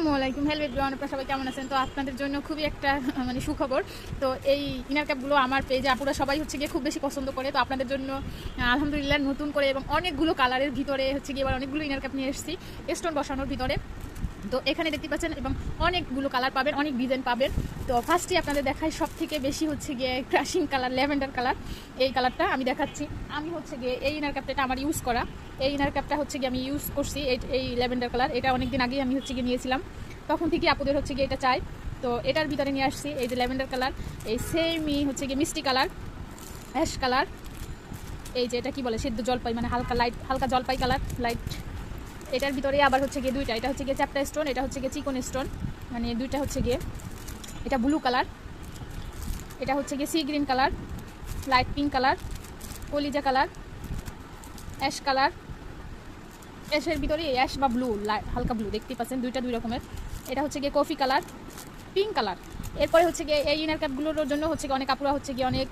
আসসালামু আলাইকুম। Hello everyone আপনারা সবাই কেমন আছেন? তো আপনাদের জন্য খুবই একটা মানে সুখবর। তো এই ইনার ক্যাপগুলো আমার পেজে আপুরা সবাই হচ্ছে গিয়ে খুব বেশি পছন্দ করে। তো আপনাদের জন্য আলহামদুলিল্লাহ নতুন করে এবং অনেকগুলো কালারের ভিতরে হচ্ছে গিয়ে এবার অনেকগুলো ইনার ক্যাপ নিয়ে এসেছি। স্টোন বসানোর ভিতরে। তো এখানে দেখতে পাচ্ছেন, এবং অনেকগুলো কালার পাবেন, অনেক ডিজাইন পাবেন। তো ফার্স্টে আপনাদের দেখাই সব থেকে বেশি হচ্ছে গিয়ে ক্রাশিং কালার ল্যাভেন্ডার কালার এই কালারটা আমি দেখাচ্ছি। আমি হচ্ছে গিয়ে এই ইনার ক্যাপটা এটা আমার ইউজ করা। এই ইনার ক্যাপটা হচ্ছে গিয়ে আমি ইউজ করছি এই ল্যাভেন্ডার কালার এটা অনেকদিন আগেই আমি হচ্ছে গিয়ে নিয়েছিলাম। তখন থেকে আপুদের হচ্ছে গিয়ে এটা চাই। তো এটার ভিতরে নিয়ে আসছি এই যে ল্যাভেন্ডার কালার এই সেমই হচ্ছে গিয়ে মিষ্টি কালার অ্যাশ কালার এই যে এটা কি বলে? সিদ্ধ জলপাই মানে হালকা লাইট হালকা জলপাই কালার লাইট এটার ভিতরে আবার হচ্ছে গিয়ে দুইটা, এটা হচ্ছে গিয়ে চ্যাপটা স্টোন এটা হচ্ছে গিয়ে চিকন স্টোন মানে দুইটা হচ্ছে গিয়ে এটা ব্লু কালার এটা হচ্ছে গিয়ে sea green colour light pink colour কলিজা কালার অ্যাশ কালার অ্যাশের ভিতরে অ্যাশ বা ব্লু হালকা ব্লু দেখতে পাচ্ছেন দুইটা দুই রকমের। এটা হচ্ছে গিয়ে কফি কালার পিঙ্ক কালার এরপরে হচ্ছে গিয়ে এই ইনার ক্যাপগুলোর জন্য হচ্ছে গিয়ে অনেক কাপড়া হচ্ছে গিয়ে অনেক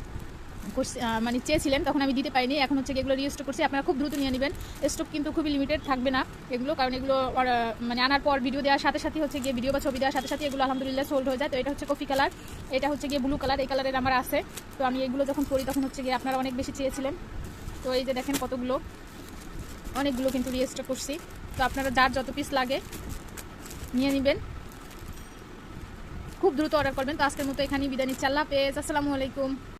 মানে চেয়েছিলেন, তখন আমি দিতে পারিনি। এখন হচ্ছে এগুলো রিস্টক করছি। আপনারা খুব দ্রুত নিয়ে নেবেন। স্টক কিন্তু খুবই লিমিটেড থাকবে না এগুলো। কারণ এগুলো মানে আনার পর ভিডিও দেওয়ার সাথে সাথে হচ্ছে গিয়ে ভিডিও বা ছবি দেওয়ার সাথে সাথে এগুলো আলহামদুলিল্লাহ সোল্ড হয়ে যায়। তো এটা হচ্ছে কফি কালার এটা হচ্ছে গিয়ে ব্লু কালার এই কালারের আমার আছে। তো আমি এগুলো যখন করি তখন হচ্ছে গিয়ে আপনারা অনেক বেশি চেয়েছিলেন। তো এই যে দেখেন কতগুলো, অনেকগুলো কিন্তু রিস্টক করছি। তো আপনারা যার যত পিস লাগে, নিয়ে নেবেন। খুব দ্রুত অর্ডার করবেন। তো আজকের মতো এখানেই বিদায় নিচ্ছি। আল্লাহ হাফেজ। আসসালামু আলাইকুম।